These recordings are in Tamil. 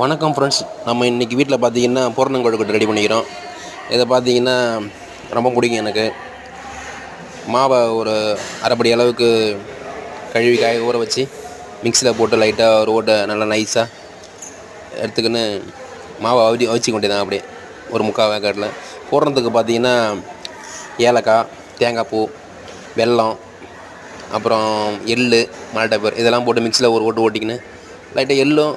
வணக்கம் ஃப்ரெண்ட்ஸ் நம்ம இன்றைக்கி வீட்டில் பார்த்தீங்கன்னா பூரணங்கொழுக்கட்டை ரெடி பண்ணிக்கிறோம். இதை பார்த்தீங்கன்னா ரொம்ப பிடிக்கும் எனக்கு. மாவை ஒரு அரைப்படி அளவுக்கு கழுவி காய ஊற வச்சு மிக்சியில் போட்டு லைட்டாக ஒரு ஓட்டை நல்லா நைஸாக எடுத்துக்கின்னு மாவை அவிச்சு அவிச்சிக்க வேண்டியதான் அப்படியே. ஒரு முக்கால் வேக்காட்டில் பூரணத்துக்கு பார்த்தீங்கன்னா ஏலக்காய் தேங்காய் பூ வெல்லம் அப்புறம் எள் மலாட்டை இதெல்லாம் போட்டு மிக்சியில் ஒரு ஓட்டு ஓட்டிக்கின்னு லைட்டாக எள்ளும்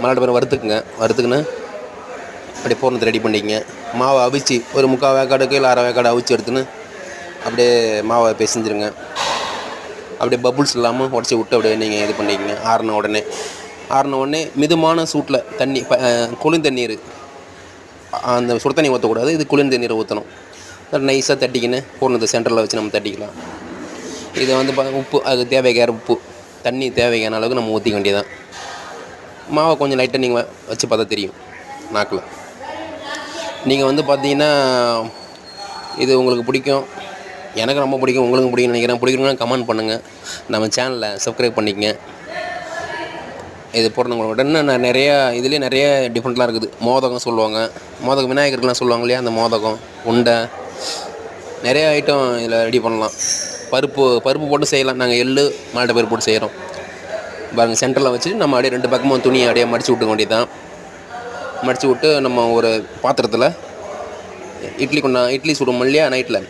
மலாட்டை பேர் வறுத்துக்குங்க. வறுத்துக்குன்னு அப்படியே பூரணத்தை ரெடி பண்ணிக்கங்க. மாவை அவிச்சு ஒரு முக்கால் வேக்காடுக்கு இல்லை அரை வேக்காடு அவிச்சு எடுத்துன்னு அப்படியே மாவை பிசைஞ்சிருங்க. அப்படியே பபுள்ஸ் இல்லாமல் உடச்சி விட்டு அப்படியே நீங்கள் இது பண்ணிக்கங்க. ஆறின உடனே. ஆறின உடனே மிதமான சூட்டில் தண்ணி குளிர் தண்ணீர். அந்த சுடு தண்ணி ஊற்றக்கூடாது இது குளிர் தண்ணீர் ஊற்றணும் நைஸாக தட்டிக்கின்னு பூர்ணத்தை சென்டரில் வச்சு நம்ம தட்டிக்கலாம். இதை வந்து உப்பு அது தேவைக்கான உப்பு. தண்ணி தேவைக்கான அளவுக்கு நம்ம ஊற்றிக்க வேண்டியதான் மாவை கொஞ்சம் லைட்டாக நீங்கள் வச்சு பார்த்தா தெரியும் நாக்கில். நீங்கள் வந்து பார்த்தீங்கன்னா இது உங்களுக்கு பிடிக்கும். எனக்கு ரொம்ப பிடிக்கும் உங்களுக்கும் பிடிக்கும் நினைக்கிறேன். பிடிக்கணும்னா கமெண்ட் பண்ணுங்கள் நம்ம சேனலை சப்ஸ்கிரைப் பண்ணிக்கங்க. இது போடுறவங்களோட இன்னும் நிறையா இதுலேயே நிறைய டிஃப்ரெண்ட்லாம் இருக்குது. மோதகம் சொல்லுவாங்க. மோதகம் விநாயகருக்குலாம் சொல்லுவாங்க இல்லையா? அந்த மோதகம் உண்டை. நிறைய ஐட்டம் இதில் ரெடி பண்ணலாம். பருப்பு பருப்பு போட்டு செய்யலாம். நாங்கள் எள்ளு மாட்டை பருப்பு போட்டு செய்கிறோம் பாருங்கள் சென்டரில் வச்சு நம்ம அப்படியே ரெண்டு பக்கமும் துணியை அப்படியே மடித்து விட்டுக்க வேண்டியதான் மடித்து விட்டு நம்ம ஒரு பாத்திரத்தில் இட்லி கொண்டா இட்லி சுடும் இல்லையா நைட்டில்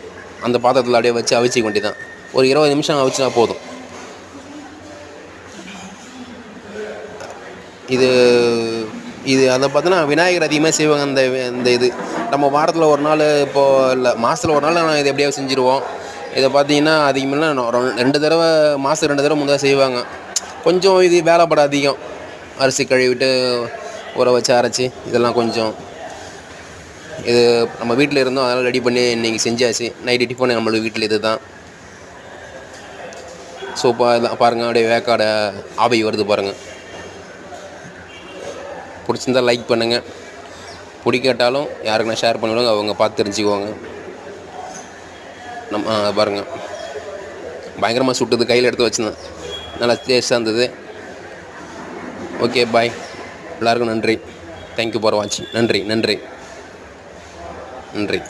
அந்த பாத்திரத்தில் அப்படியே வச்சு அவிச்சிக்க வேண்டியதான் ஒரு இருபது நிமிஷம் அவிச்சுனா போதும். இது இது அதை பார்த்தோன்னா விநாயகர் அதிகமாக செய்வாங்க அந்த இந்த இது. நம்ம வாரத்தில் ஒரு நாள் இப்போது இல்லை மாதத்தில் ஒரு நாள் நான் இதை எப்படியாவது செஞ்சுருவோம். இதை பார்த்தீங்கன்னா அதிகமாக ரெண்டு தடவை மாதத்துக்கு ரெண்டு தடவை முந்தைய செய்வாங்க. கொஞ்சம் இது வேலைப்பட அதிகம். அரிசி கழுவிட்டு ஊற வச்சு அரைச்சி இதெல்லாம் கொஞ்சம் இது நம்ம வீட்டில் இருந்தோம். அதெல்லாம் ரெடி பண்ணி இன்றைக்கி செஞ்சாச்சு. நைட்டு டிஃபன் நம்மளுக்கு வீட்டில் இது தான் ஸோ பா பாருங்கள் அப்படியே வேக்காடை ஆபை வருது பாருங்கள் பிடிச்சிருந்தா லைக் பண்ணுங்கள் பிடிக்காட்டாலும் யாருக்குன்னா ஷேர் பண்ணிவிடுங்க. அவங்க பார்த்து தெரிஞ்சுக்குவாங்க. நம்ம பாருங்கள் பயங்கரமாக சுட்டுது. கையில் எடுத்து வச்சுருந்தேன். நல்லா டேஸ்ட்டாக இருந்தது. ஓகே பாய் எல்லாருக்கும் நன்றி. தேங்க்யூ ஃபார் வாட்சிங் நன்றி நன்றி. நன்றி.